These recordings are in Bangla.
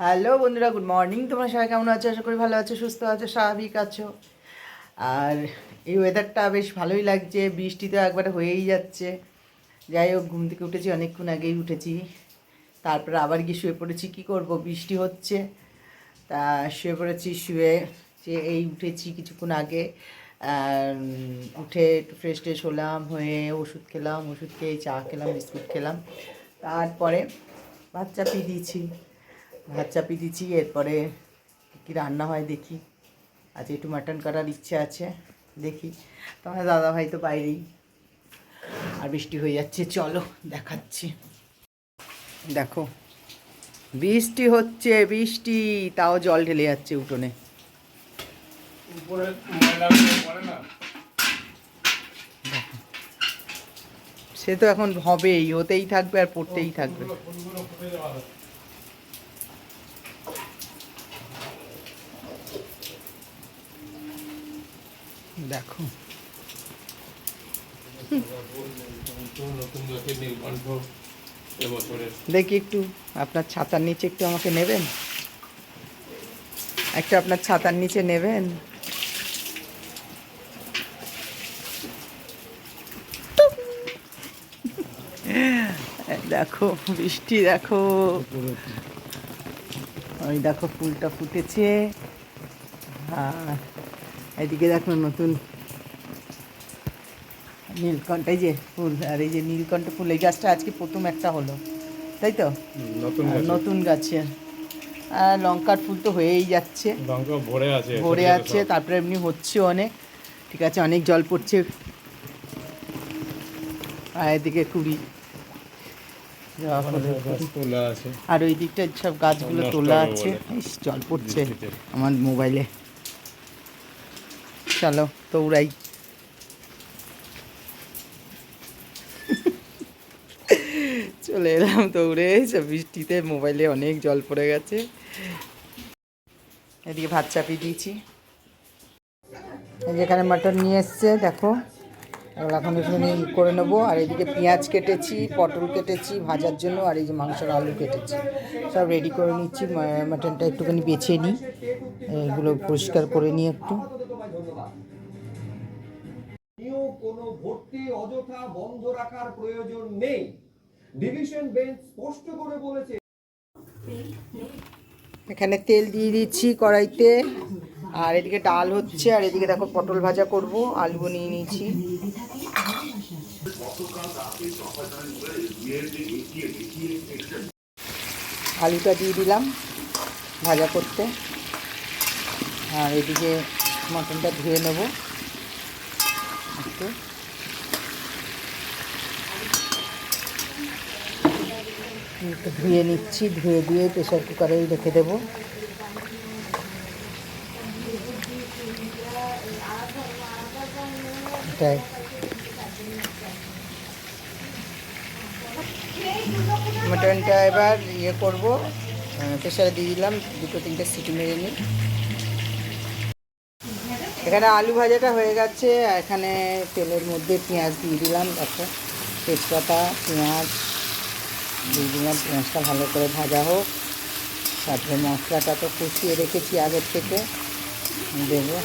হ্যালো বন্ধুরা গুড মর্নিং তোমরা সবাই কেমন আছো? আশা করি ভালো আছো, সুস্থ আছো, স্বাভাবিক আছো। আর এই ওয়েদারটা বেশ ভালোই লাগছে, বৃষ্টি তো একবারে হয়েই যাচ্ছে। যাই হোক, ঘুম থেকে উঠেছি, অনেকক্ষণ আগেই উঠেছি। তারপরে আবার গিয়ে শুয়ে পড়েছি, কি করব? বৃষ্টি হচ্ছে। তা শুয়ে পড়েছি, শুয়ে যে এই উঠেছি কিছুক্ষণ আগে। উঠে একটু ফ্রেশ ট্রেশ হলাম, হয়ে ওষুধ খেলাম, ওষুধ খেয়ে চা খেলাম, বিস্কুট খেলাম। তারপরে বাচ্চা চাপিয়ে দিয়েছি ভাত চাপিয়ে দিয়েছি এরপরে কী রান্না হয় দেখি। আজ একটু মাটন করার ইচ্ছে আছে দেখি। তোমার দাদা ভাই তো বাইরেই। আর বৃষ্টি হয়ে যাচ্ছে চলো দেখাচ্ছি। দেখো বৃষ্টি হচ্ছে বৃষ্টি তাও জল ঢেলে যাচ্ছে উঠোনে। সে তো এখন হবেই হতেই থাকবে আর পড়তেই থাকবে। দেখো। দেখি একটু, আপনার ছাতার নিচে একটু আমাকে নেবেন? একটা আপনার ছাতার নিচে নেবেন? দেখো, বৃষ্টি দেখো। ওই দেখো ফুলটা ফুটেছে। আর এদিকে দেখো নতুন নীলকণ্ঠ এই যে ফুল আর এই যে নীলকণ্ঠ ফুল এই গাছটা আজকে প্রথম একটা হলো তাই তো? নতুন গাছে। আর লঙ্কার ফুল তো হয়েই যাচ্ছে। লঙ্কা ভরে আছে ভরে আছে তারপরে এমনি হচ্ছে অনেক। ঠিক আছে অনেক জল পড়ছে। আর এদিকে কুড়ি। আর ওই দিকটা সব গাছগুলো তোলা আছে। জল পড়ছে আমার মোবাইলে। চলো, দৌড়াই। চলে এলাম দৌড়ে বৃষ্টিতে মোবাইলে অনেক জল পড়ে গেছে। এদিকে ভাত চাপিয়ে দিয়েছি। এই যে এখানে মাটন নিয়ে এসছে, দেখো। এখন এখানে করে নেব। আর এদিকে পেঁয়াজ কেটেছি, পটল কেটেছি, ভাজার জন্য, আর এই যে মাংসের আলু কেটেছি। সব রেডি করে নিচ্ছি মাটনটা একটুখানি বেছে নিই। এগুলো পরিষ্কার করে নিই একটু। ভর্তি অযথা বন্ধ রাখার প্রয়োজন নেই। ডিভিশন বেঞ্চ স্পষ্ট করে বলেছে, এখানে তেল দিয়ে দিচ্ছি কড়াইতে, আর এদিকে ডাল হচ্ছে, আর এদিকে দেখো পটল ভাজা করব আলু নিয়ে নিয়েছি। আলুটা দিয়ে দিলাম ভাজা করতে। আর এদিকে মটনটা ধুয়ে নেব। ধুয়ে নিচ্ছি, ধুয়ে দিয়ে প্রেশার কুকারেই রেখে দেবো। এটাই। মটনটা এবার ইয়ে করব। প্রেশারে দিয়ে দিলাম, দুটো তিনটে সিটি মেরে নিই। এখানে আলু ভাজাটা হয়ে গেছে এখানে তেলের মধ্যে পেঁয়াজ দিয়ে দিলাম একটা তেজপাতা, পেঁয়াজ দিয়ে দিলাম। পেঁয়াজটা ভালো করে ভাজা হোক। তারপরে মশলাটা তো কষিয়ে রেখেছি আগের থেকে। দেবো।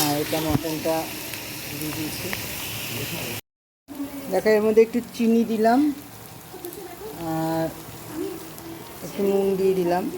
আর এটা মটনটা দিয়ে দিয়েছি। দেখো, এর মধ্যে একটু চিনি দিলাম। আর একটু নুন দিয়ে দিলাম।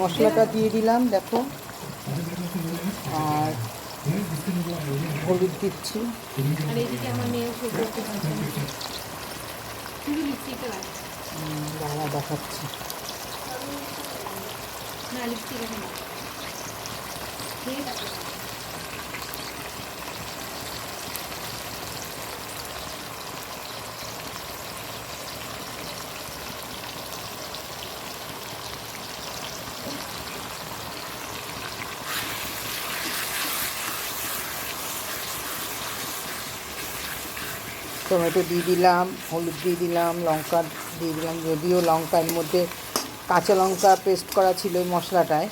মশলাটা দিয়ে দিলাম দেখো। আর হলুদ দিচ্ছি। দেখাচ্ছি আমার মেয়েও সহ্য করতে পারছে না শুধু লিপস্টিকটা লাগছে উম, দাঁড়া দেখাচ্ছি না লিপস্টিক এখন লাগছে ঠিক আছে টমেটো দিয়ে দিলাম, হলুদ দিয়ে দিলাম, লঙ্কা দিয়ে দিলাম, যদিও লঙ্কার মধ্যে কাঁচা লঙ্কা পেস্ট করা ছিল ওই মশলাটায়।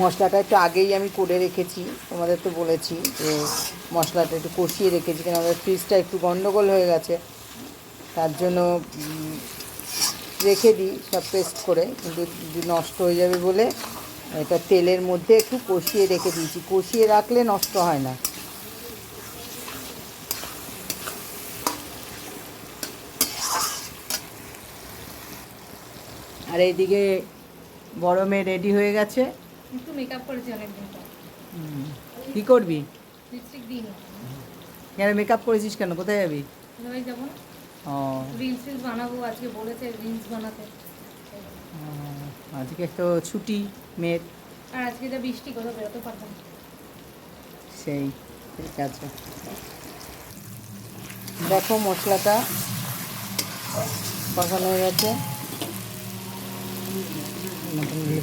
মশলাটা একটু আগেই আমি করে রেখেছি, তোমাদের তো বলেছি যে মশলাটা একটু কষিয়ে রেখেছি, কেন আমাদের ফ্রিজটা একটু গন্ডগোল হয়ে গেছে। তার জন্য রেখে দিই সব পেস্ট করে, কিন্তু নষ্ট হয়ে যাবে বলে এটা তেলের মধ্যে একটু কষিয়ে রেখে দিয়েছি। কষিয়ে রাখলে নষ্ট হয় না। আর এইদিকে বড় মেয়ে রেডি হয়ে গেছে। একটু মেকআপ করেছি অনেকদিন কি করবি? কেন মেকআপ করেছিস কেন? কোথায় যাবি? ও। রিলস বানাবো আজকে বলেছে রিলস বানাতে। আজকে তো ছুটি মেয়ের। আর আজকে যা বৃষ্টি কোথাও বেরোতে পারতাম। সেই ঠিক আছে। দেখো মশলাটা কষানো হয়ে গেছে। নতুন দিয়ে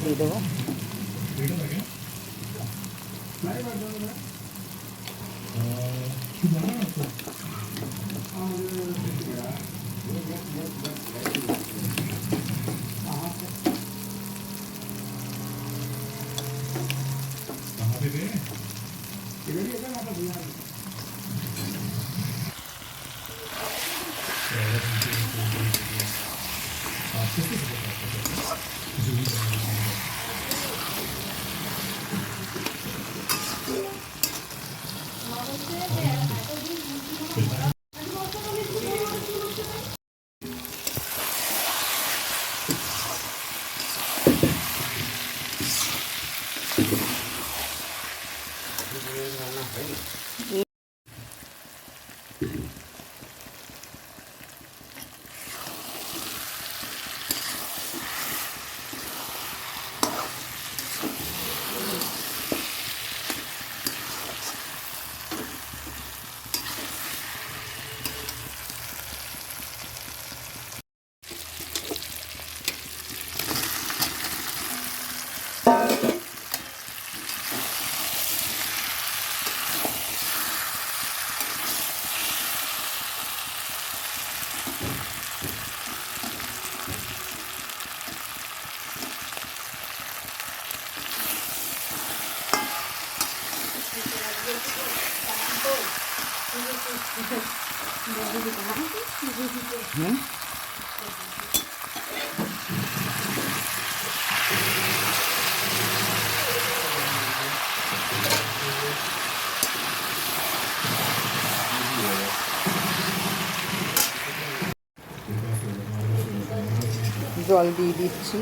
জল দিয়ে দিচ্ছি।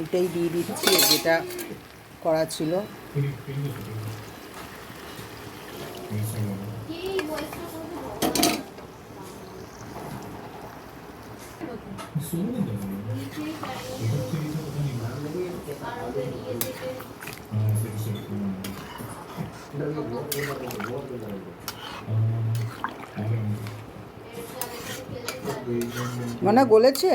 এটাই দিয়ে দিচ্ছি যেটা করা ছিল। মানে গলেছে?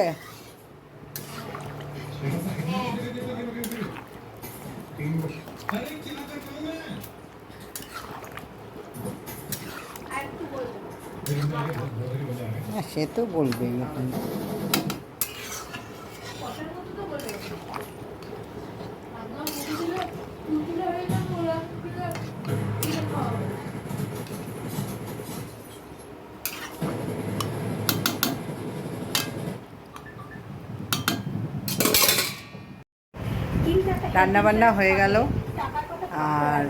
সে তো বলবেই। এখন রান্না বান্না হয়ে গেল। আর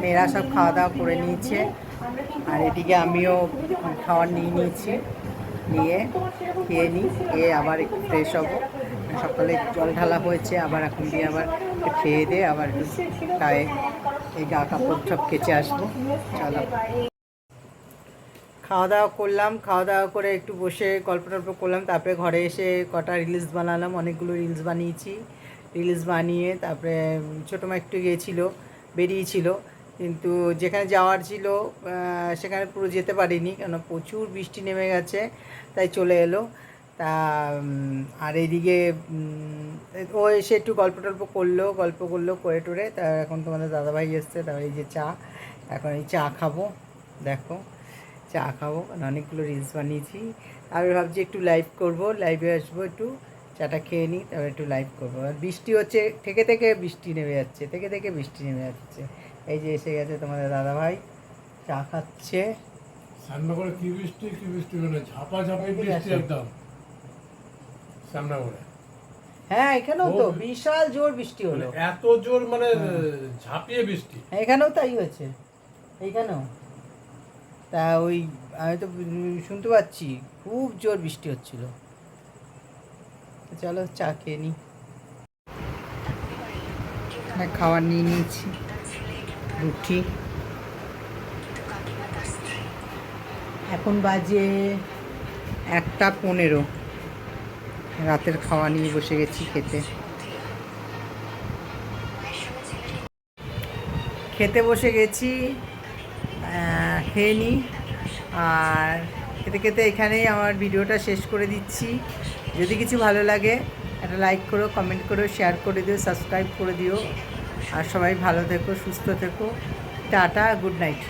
মেয়েরা সব খাওয়া দাওয়া করে নিয়েছে। আর এদিকে আমিও খাওয়ার নিয়ে নিয়েছি। নিয়ে খেয়ে নিই, খেয়ে আবার একটু ফ্রেশ হব। সকালে জল ঢালা হয়েছে, আবার এখন দিয়ে আবার খেয়ে দিয়ে আবার গায়ে এই গা কাপড় সব কেচে আসব। চলো। খাওয়া দাওয়া করলাম, খাওয়া দাওয়া করে একটু বসে গল্প টল্প করলাম, তারপরে ঘরে এসে কটা রিলস বানালাম, অনেকগুলো রিলস বানিয়েছি। রিলস বানিয়ে তারপরে ছোটো মা একটু গিয়েছিল, বেরিয়েছিল। কিন্তু যেখানে যাওয়ার ছিল সেখানে পুরো যেতে পারিনি কেন প্রচুর বৃষ্টি নেমে গেছে, তাই চলে এলো। তা আর এইদিকে ও এসে একটু গল্প টল্প করল, গল্প করল করে টোরে। তা এখন তোমাদের দাদাভাই এসছে তা এই যে চা, এখন এই চা খাব, দেখো। চা খাব কারণ অনেকগুলো রিলস বানিয়েছি। আমি ভাবছি একটু লাইভ করব লাইভে আসব একটু। চাটা খেয়ে নিই তারপর একটু লাইভ করব। আর বৃষ্টি হচ্ছে থেকে থেকে বৃষ্টি নেমে যাচ্ছে থেকে থেকে বৃষ্টি নেমে যাচ্ছে। এই যে এসে গেছে তোমাদের দাদা ভাই চা খাচ্ছে। শ্যামনগরে কি বৃষ্টি কি বৃষ্টি মানে ঝাপা ঝাপি বৃষ্টি। একদম। শ্যামনগরে। হ্যাঁ এখানেও তো বিশাল জোর বৃষ্টি মানে হলো এত জোর মানে ঝাঁপিয়ে বৃষ্টি। এখানেও তাই হয়েছে এইখানেও। তা ওই আমি তো শুনতে পাচ্ছি খুব জোর বৃষ্টি হচ্ছিল। চলো চা খেয়ে নিই হ্যাঁ, খাবার নিয়ে নিয়েছি। রুটি। এখন বাজে একটা পনেরো। রাতের খাওয়া নিয়ে বসে গেছি খেতে। খেতে বসে গেছি খেয়ে নিই আর খেতে খেতে এখানেই আমার ভিডিওটা শেষ করে দিচ্ছি। যদি কিছু ভালো লাগে, একটা লাইক করো কমেন্ট করো শেয়ার করে দিও সাবস্ক্রাইব করে দিও। আর সবাই ভালো থেকো, সুস্থ থেকো। Tata good night